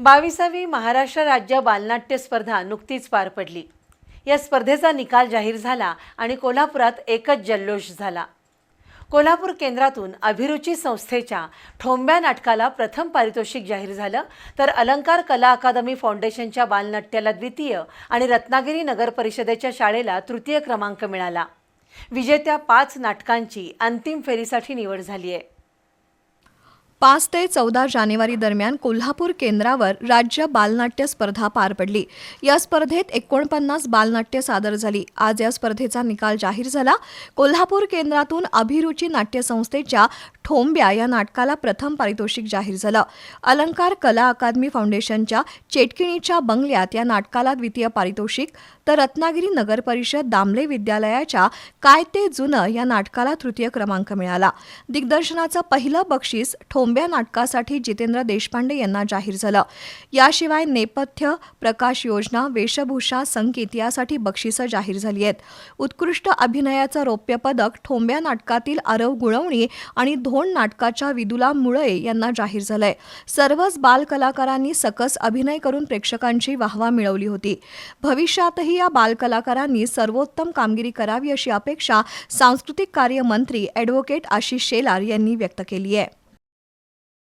बावीसावी महाराष्ट्र राज्य बालनाट्य स्पर्धा नुकतीच पार पडली. या स्पर्धेचा निकाल जाहीर झाला आणि कोल्हापुरात एकच जल्लोष झाला. कोल्हापूर केंद्रातून अभिरुची संस्थेच्या ठोंब्या नाटकाला प्रथम पारितोषिक जाहीर झालं तर अलंकार कला अकादमी फाउंडेशनच्या बालनाट्याला द्वितीय आणि रत्नागिरी नगर परिषदेच्या शाळेला तृतीय क्रमांक मिळाला. विजेत्या पाच नाटकांची अंतिम फेरीसाठी निवड झाली आहे पाच ते चौदा जानेवारी दरम्यान कोल्हापूर केंद्रावर राज्य बालनाट्य स्पर्धा पार पडली. या स्पर्धेत एकोणपन्नास बालनाट्य सादर झाली. आज या स्पर्धेचा निकाल जाहीर झाला. कोल्हापूर केंद्रातून अभिरुची नाट्यसंस्थेच्या ठोंब्या या नाटकाला प्रथम पारितोषिक जाहीर झालं. अलंकार कला अकादमी फाउंडेशनच्या चेटकिणीच्या बंगल्यात या नाटकाला द्वितीय पारितोषिक तर रत्नागिरी नगर परिषद दामले विद्यालयाच्या काय ते जुनं या नाटकाला तृतीय क्रमांक मिळाला. दिग्दर्शनाचं पहिलं बक्षीस ठोंब्या नाटकासाठी जितेंद्र देशपांडे यांना जाहीर झालं. याशिवाय नेपथ्य प्रकाश योजना वेशभूषा संगीत यासाठी बक्षिसं जाहीर झाली आहेत. उत्कृष्ट अभिनयाचं रौप्य पदक ठोंब्या नाटकातील आरव गुळवणी आणि धोंड नाटकाच्या विदुला मुळे यांना जाहीर झालंय. सर्वच बाल कलाकारांनी सकस अभिनय करून प्रेक्षकांची वाहवा मिळवली होती. भविष्यातही या बालकलाकारांनी सर्वोत्तम कामगिरी करावी अशी अपेक्षा सांस्कृतिक कार्य मंत्री ॲडव्होकेट आशिष शेलार यांनी व्यक्त केली आहे.